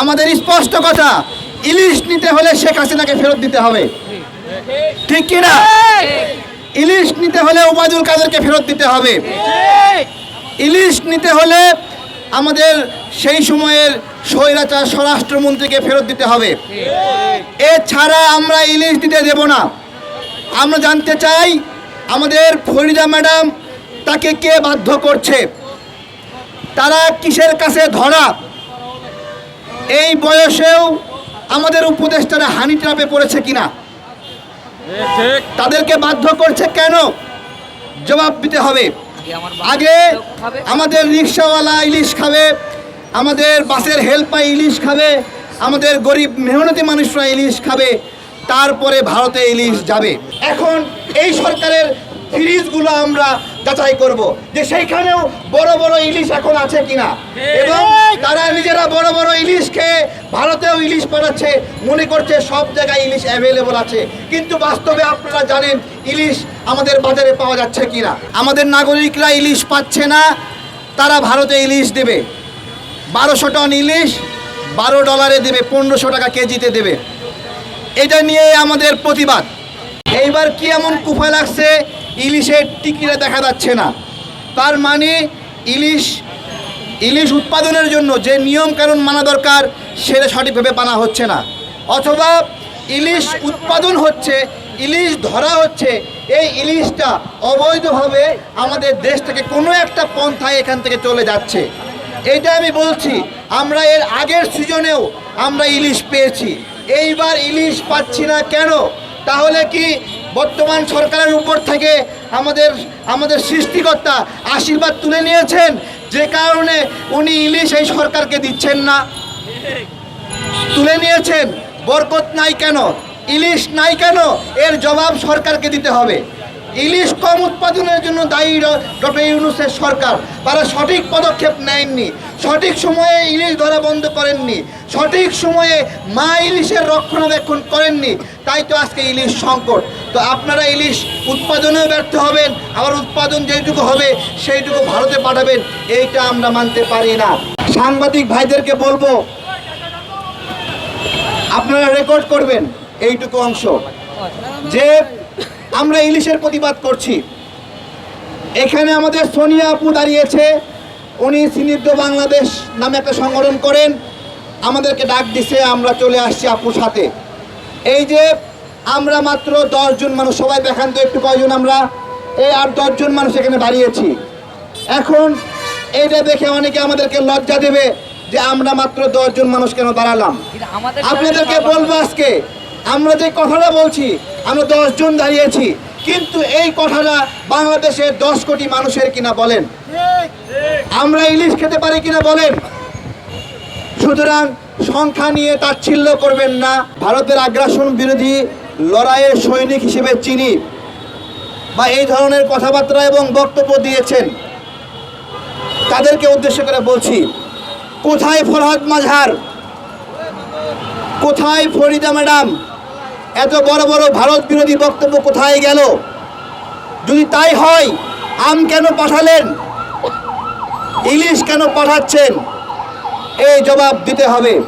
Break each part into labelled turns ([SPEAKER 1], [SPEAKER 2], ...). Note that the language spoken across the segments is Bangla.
[SPEAKER 1] আমাদের স্পষ্ট কথা, ইলিশ নিতে হলে শেখ হাসিনাকে ফেরত দিতে হবে। ঠিক কিনা ইলিশ নিতে হলে ওবায়দুল কাদেরকে ফেরত দিতে হবে। ইলিশ নিতে হলে আমাদের সেই সময়ের স্বৈরাচার স্বরাষ্ট্রমন্ত্রীকে ফেরত দিতে হবে। এছাড়া আমরা ইলিশ দিতে দেব না। আমরা জানতে চাই, আমাদের ফরিদা ম্যাডাম তাকে কে বাধ্য করছে? তারা কিসের কাছে ধরা? এই বয়সেও আমাদের উপদেষ্টারা হানি ট্রাপে পড়েছে কিনা? তাদেরকে বাধ্য করছে কেন? জবাব দিতে হবে। আগে আমাদের রিক্সাওয়ালা ইলিশ খাবে, আমাদের বাসের হেল্পার ইলিশ খাবে, আমাদের গরিব মেহনতি মানুষরা ইলিশ খাবে, তারপরে ভারতে ইলিশ যাবে। এখন এই সরকারের ফ্রিজগুলো আমরা যাচাই করব যে সেইখানেও বড় বড় ইলিশ এখন আছে কিনা। এবং তারা নিজেরা বড় বড় ইলিশ খেয়ে ভারতেও ইলিশ পাঠাচ্ছে মনে করছে সব জায়গায় ইলিশ অ্যাভেলেবল আছে। কিন্তু বাস্তবে আপনারা জানেন ইলিশ আমাদের বাজারে পাওয়া যাচ্ছে কিনা। আমাদের নাগরিকরা ইলিশ পাচ্ছে না তারা ভারতে ইলিশ দেবে। বারোশো টন ইলিশ বারো ডলারে দেবে পনেরোশো টাকা কেজিতে দেবে। এটা নিয়ে আমাদের প্রতিবাদ। এইবার কি এমন কুফা লাগছে ইলিশের টিকিটা দেখা যাচ্ছে না। তার মানে ইলিশ ইলিশ উৎপাদনের জন্য যে নিয়ম কানুন মানা দরকার, সেটা সঠিকভাবে মানা হচ্ছে না। অথবা ইলিশ উৎপাদন হচ্ছে, ইলিশ ধরা হচ্ছে, এই ইলিশটা অবৈধভাবে আমাদের দেশ থেকে কোনো একটা পন্থায় এখান থেকে চলে যাচ্ছে। এইটা আমি বলছি, আমরা এর আগের সিজনেও আমরা ইলিশ পেয়েছি। এইবার ইলিশ পাচ্ছি না কেন? তাহলে কি বর্তমান সরকারের উপর থেকে আমাদের আমাদের সৃষ্টিকর্তা আশীর্বাদ তুলে নিয়েছেন। যে কারণে উনি ইলিশ এই সরকারকে দিচ্ছেন না। তুলে নিয়েছেন, বরকত নাই কেন? ইলিশ নাই কেন? এর জবাব সরকারকে দিতে হবে। ইলিশ কম উৎপাদনের জন্য দায়ী ডক্টর ইউনুসের সরকার। তারা সঠিক পদক্ষেপ নেননি সঠিক সময়ে ইলিশ ধরা বন্ধ করেননি। সঠিক সময়ে মা ইলিশের রক্ষণাবেক্ষণ করেননি। তাই তো আজকে ইলিশ সংকট। তো আপনারা ইলিশ উৎপাদনেও ব্যর্থ হবেন, আবার উৎপাদন যেটুকু হবে সেইটুকু ভারতে পাঠাবেন, এইটা আমরা মানতে পারি না। সাংবাদিক ভাইদেরকে বলব, আপনারা রেকর্ড করবেন, এইটুকু অংশ। যে আমরা ইলিশের প্রতিবাদ করছি। এখানে আমাদের সোনিয়া আপু দাঁড়িয়েছে। উনি স্নিগ্ধ বাংলাদেশ নামে একটা সংগঠন করেন। আমাদেরকে ডাক দিছে আমরা চলে আসছি আপুর সাথে। এই যে আমরা মাত্র দশজন মানুষ সবাই দেখান তো একটু কয়জন আমরা। এই আর দশজন মানুষ এখানে দাঁড়িয়েছি। এখন এইটা দেখে অনেকে আমাদেরকে লজ্জা দেবে যে আমরা মাত্র দশজন মানুষ কেন দাঁড়ালাম। আপনাদেরকে বলব আজকে আমরা যে কথাটা বলছি, আমরা দশজন দাঁড়িয়েছি, কিন্তু এই কথাটা বাংলাদেশের দশ কোটি মানুষের কিনা বলেন। আমরা ইলিশ খেতে পারি কিনা বলেন। সুতরাং সংখ্যা নিয়ে তাচ্ছিল্য করবেন না। ভারতের আগ্রাসন বিরোধী লড়াইয়ের সৈনিক হিসেবে চিনি বা এই ধরনের কথাবার্তা এবং বক্তব্য দিয়েছেন। তাদেরকে উদ্দেশ্য করে বলছি, কোথায় ফরহাদ মাঝার কোথায় ফরিদা ম্যাডাম? এত বড় বড় ভারত বিরোধী বক্তব্য কোথায় গেল? যদি তাই হয়, আম কেন পাঠালেন? ইলিশ কেন পাঠাচ্ছেন? এই জবাব দিতে হবে।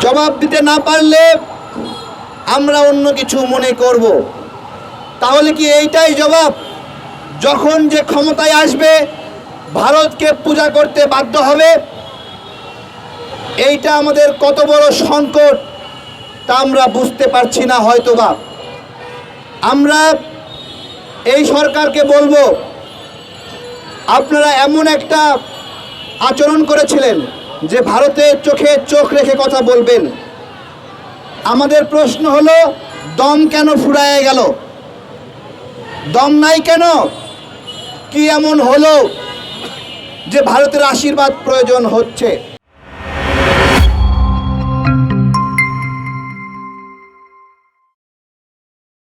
[SPEAKER 1] জবাব দিতে না পারলে আমরা অন্য কিছু মনে করব। তাহলে কি এইটাই জবাব? যখন যে ক্ষমতায় আসবে, ভারতকে পূজা করতে বাধ্য হবে। এইটা আমাদের কত বড় সংকট। তা আমরা বুঝতে পারছি না হয়তোবা। আমরা এই সরকারকে বলব, আপনারা এমন একটা আচরণ করেছিলেন যে ভারতের চোখে চোখ রেখে কথা বলবেন। আমাদের প্রশ্ন হলো, দম কেন ফুরায় গেল? দম নাই কেন? কি এমন হলো যে ভারতের আশীর্বাদ প্রয়োজন হচ্ছে?